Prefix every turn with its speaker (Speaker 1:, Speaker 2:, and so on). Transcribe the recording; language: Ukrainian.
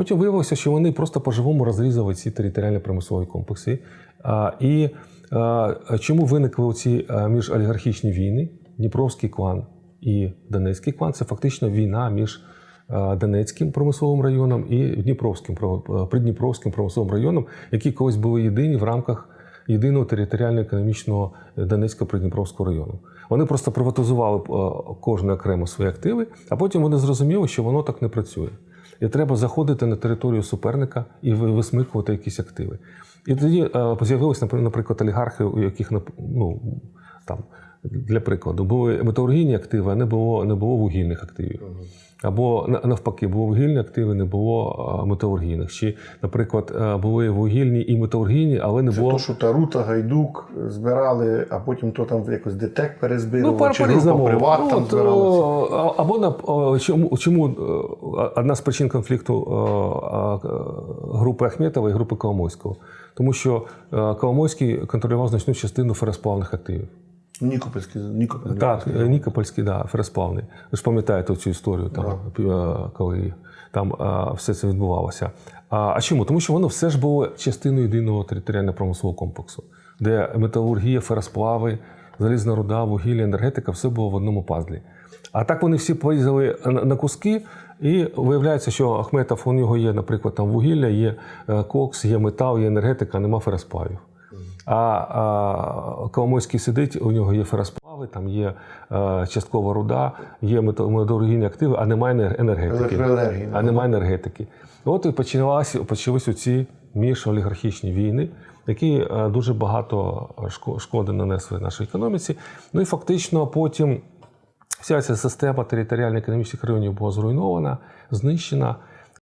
Speaker 1: потім виявилося, що вони просто по-живому розрізали ці територіальні промислові комплекси. А, і а, чому виникли ці міжолігархічні війни? Дніпровський клан і Донецький клан це фактично війна між Донецьким промисловим районом і Дніпровським Придніпровським промисловим районом, які колись були єдині в рамках єдиного територіально-економічного Донецько-Придніпровського району. Вони просто приватизували кожне окремо свої активи, а потім вони зрозуміли, що воно так не працює. І треба заходити на територію суперника і ви- висмикувати якісь активи. І тоді е, з'явилися, напри- наприклад, олігархи, у яких ну, там, для прикладу, були металургійні активи, а не було, не було вугільних активів. Або навпаки, було вугільні активи, не було металургійних. Чи, наприклад, е, були вугільні і металургійні, але не
Speaker 2: Це
Speaker 1: було.
Speaker 2: то, що Тарута, Гайдук збирали, а потім то там якось ДТЕК перезбирав,
Speaker 1: Ну,
Speaker 2: чи група приват
Speaker 1: Ну,
Speaker 2: там збиралася.
Speaker 1: Або на чому, чому е, одна з причин конфлікту е, е, групи Ахметова і групи Коломойського? Тому що е, Коломойський контролював значну частину феросплавних активів.
Speaker 2: Нікопольський, Нікополь.
Speaker 1: Так, е, Нікопольський, да, феросплавний. Ви ж пам'ятаєте цю історію, там, е, коли там е, все це відбувалося. А, а чому? Тому що воно все ж було частиною єдиного територіально-промислового комплексу, де металургія, феросплави, залізна руда, вугілля, енергетика все було в одному пазлі. А так вони всі порізали на куски, і виявляється, що Ахметов у нього є, наприклад, там вугілля, є кокс, є метал, є енергетика, а нема феросплавів. А, а Коломойський сидить, у нього є феросплави, там є е, часткова руда, є мета- металургійні активи, а немає енергетики. А немає енергетики. От і почалися, почалися ці міжолігархічні війни, які е, дуже багато шкоди нанесли нашій економіці. Ну і фактично потім вся ця система територіально-економічних районів була зруйнована, знищена.